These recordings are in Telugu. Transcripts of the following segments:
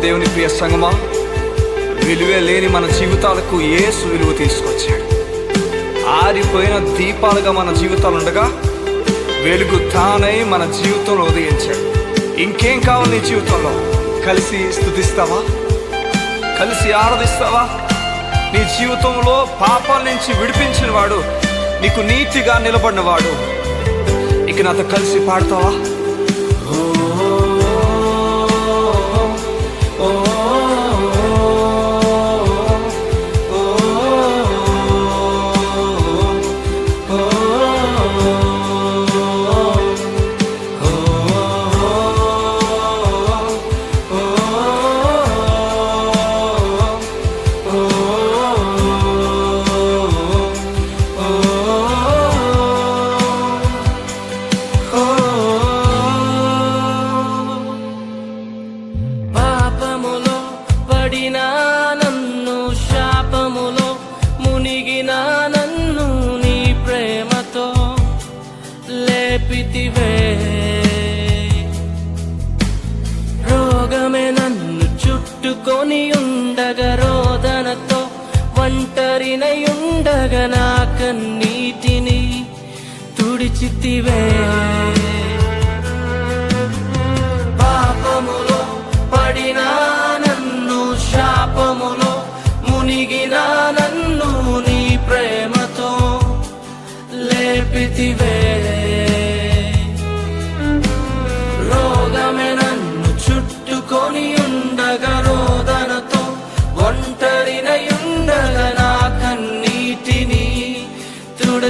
దేవుని ప్రియ సంగమా? విలువే లేని మన జీవితాలకు ఏసు విలువ తీసుకొచ్చాడు. ఆరిపోయిన దీపాలుగా మన జీవితాలు ఉండగా వెలుగు తానై మన జీవితంలో ఉదయించాడు. ఇంకేం కావాలి నీ జీవితంలో? కలిసి స్థుతిస్తావా? కలిసి ఆరాధిస్తావా? నీ జీవితంలో పాపాల నుంచి విడిపించిన వాడు నీకు నీతిగా నిలబడినవాడు ఇక నాతో కలిసి పాడతావా? చుట్టుకొని ఉండగా రోదనతో ఒంటరినై నా కన్నీటిని తుడిచితివే.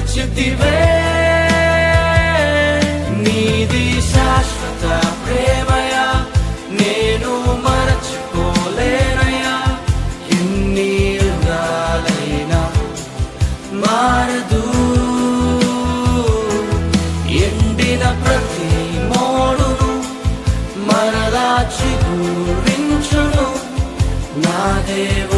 తుడచితివే నీది శాశ్వత ప్రేమయ. నేను మరచిపోలేనయా ఎన్ని యుగాలైనా మారదు. ఎండిన ప్రతి మోడును మరలా చిగురించును నా దేవునికి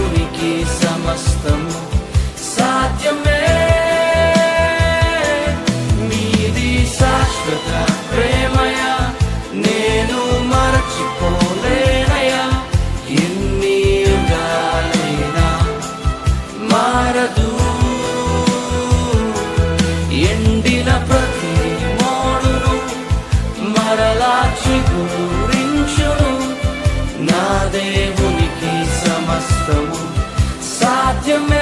you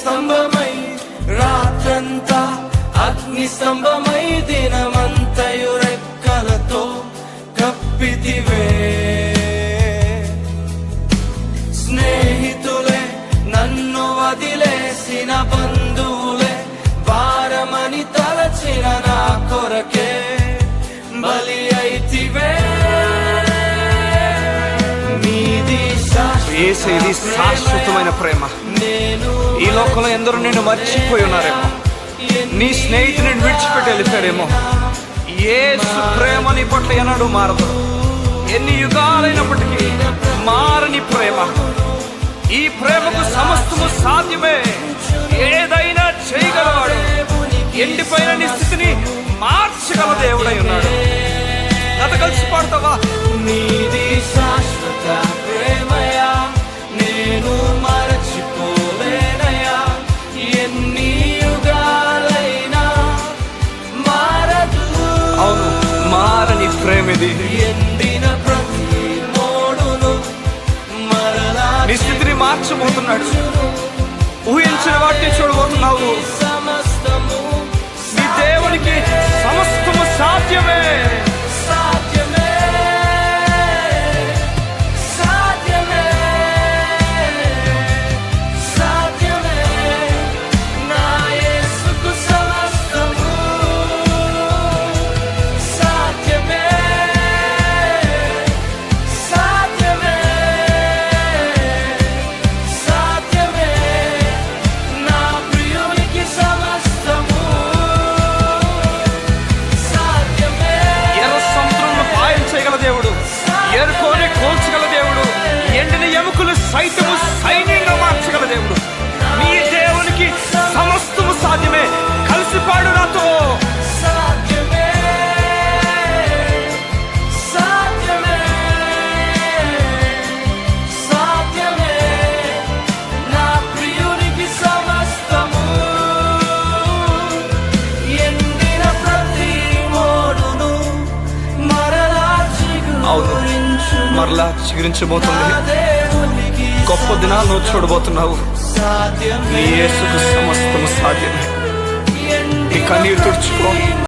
స్తంభమై రాత్రంతా అగ్ని స్తంభమై దినమంతయు రెక్కలతో కప్పితివే. స్నేహితులే నన్ను వదిలేసిన బంధువులే భారమని తలచిన నా కొరకే బలి అయితివే. మీది ఏసే ఇది శాశ్వతమైన ప్రేమ. నేను ఈ లోకంలో ఎందరో నిన్ను మర్చిపోయి ఉన్నారేమో. నీ స్నేహితుని విడిచిపెట్టి వెళ్ళిపోయాడేమో ఏసు ప్రేమ నీ పట్ల ఎన్నడూ మారదు. ఎన్ని యుగాలైనప్పటికీ మారని ప్రేమ. ఈ ప్రేమకు సమస్తము సాధ్యమే. ఏదైనా చేయగలవాడు ఎండిపోయిన నీ స్థితిని మార్చగల దేవుడై ఉన్నాడు. గత కలిసి పాడతావా? నీ ఎండిన ప్రతి మోడును మరలా నీ స్థితిని మార్చబోతున్నాడు. ఊహించిన వాటిని చూడబోతున్నావు. సమస్తము దేవునికి సమస్తము సాధ్యమే. మరలా చిగురించబోతుంది. గొప్ప దినాలను చూడబోతున్నావు. నీ యేసుకు సమస్తము సాధ్యమే. నీ కన్నీరు తుడుచుకో.